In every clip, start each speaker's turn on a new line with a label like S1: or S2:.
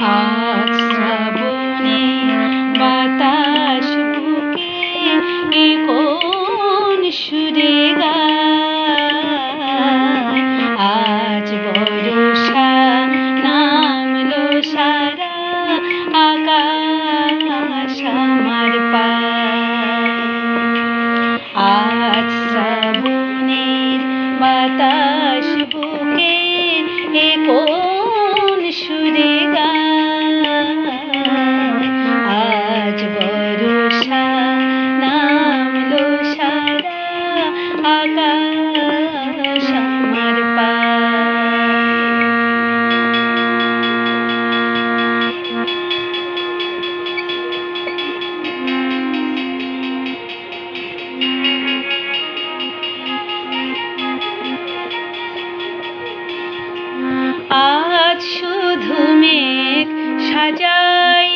S1: আজ শ্রাবণে বাতাস বুকে কোন আজ নামলো সারা আকাশ পা। বাতাস কোন সুরে গা। শুধু মেঘ সাজাই।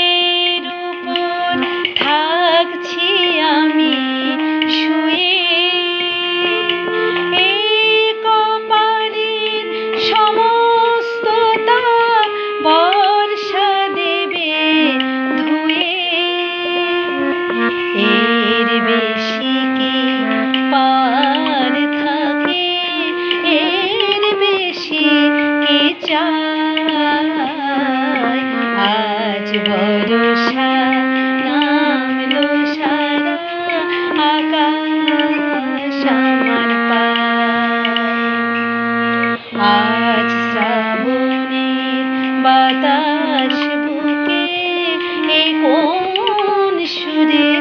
S1: ভরসা নামলো সারা আকাশ আমার আজ শ্রাবণে বাতাস বুকে এ কোন সুরে